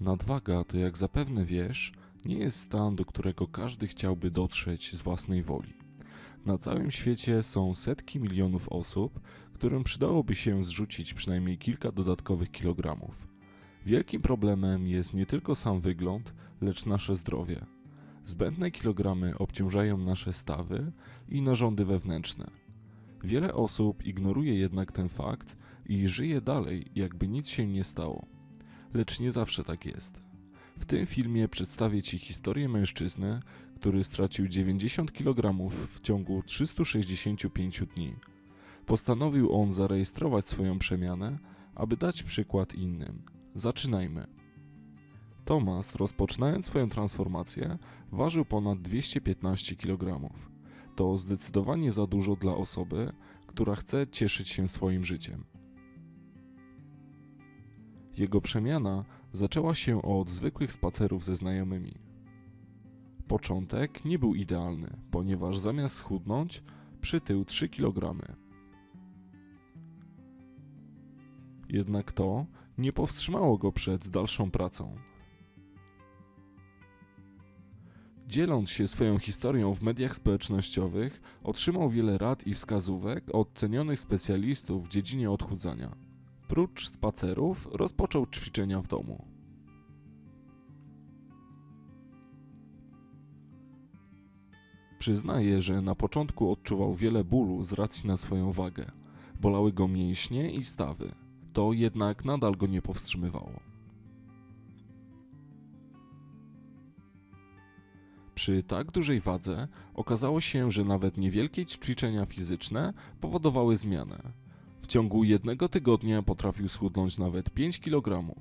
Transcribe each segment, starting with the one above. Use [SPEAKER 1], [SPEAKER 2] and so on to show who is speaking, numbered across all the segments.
[SPEAKER 1] Nadwaga to, jak zapewne wiesz, nie jest stan, do którego każdy chciałby dotrzeć z własnej woli. Na całym świecie są setki milionów osób, którym przydałoby się zrzucić przynajmniej kilka dodatkowych kilogramów. Wielkim problemem jest nie tylko sam wygląd, lecz nasze zdrowie. Zbędne kilogramy obciążają nasze stawy i narządy wewnętrzne. Wiele osób ignoruje jednak ten fakt i żyje dalej, jakby nic się nie stało. Lecz nie zawsze tak jest. W tym filmie przedstawię Ci historię mężczyzny, który stracił 90 kg w ciągu 365 dni. Postanowił on zarejestrować swoją przemianę, aby dać przykład innym. Zaczynajmy. Tomas, rozpoczynając swoją transformację, ważył ponad 215 kg. To zdecydowanie za dużo dla osoby, która chce cieszyć się swoim życiem. Jego przemiana zaczęła się od zwykłych spacerów ze znajomymi. Początek nie był idealny, ponieważ zamiast schudnąć, przytył 3 kg. Jednak to nie powstrzymało go przed dalszą pracą. Dzieląc się swoją historią w mediach społecznościowych, otrzymał wiele rad i wskazówek od cenionych specjalistów w dziedzinie odchudzania. Prócz spacerów rozpoczął ćwiczenia w domu. Przyznaje, że na początku odczuwał wiele bólu z racji na swoją wagę. Bolały go mięśnie i stawy. To jednak nadal go nie powstrzymywało. Przy tak dużej wadze okazało się, że nawet niewielkie ćwiczenia fizyczne powodowały zmianę. W ciągu jednego tygodnia potrafił schudnąć nawet 5 kg.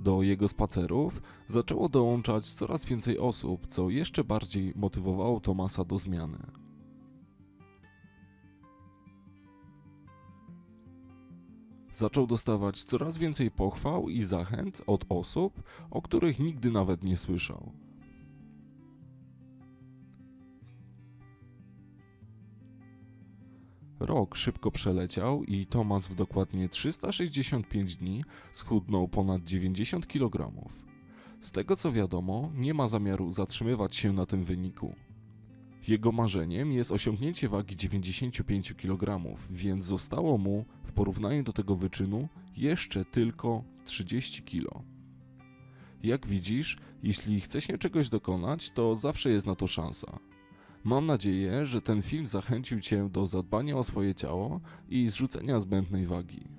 [SPEAKER 1] Do jego spacerów zaczęło dołączać coraz więcej osób, co jeszcze bardziej motywowało Tomasa do zmiany. Zaczął dostawać coraz więcej pochwał i zachęt od osób, o których nigdy nawet nie słyszał. Rok szybko przeleciał i Tomas w dokładnie 365 dni schudnął ponad 90 kg. Z tego co wiadomo, nie ma zamiaru zatrzymywać się na tym wyniku. Jego marzeniem jest osiągnięcie wagi 95 kg, więc zostało mu w porównaniu do tego wyczynu jeszcze tylko 30 kg. Jak widzisz, jeśli chce się czegoś dokonać, to zawsze jest na to szansa. Mam nadzieję, że ten film zachęcił Cię do zadbania o swoje ciało i zrzucenia zbędnej wagi.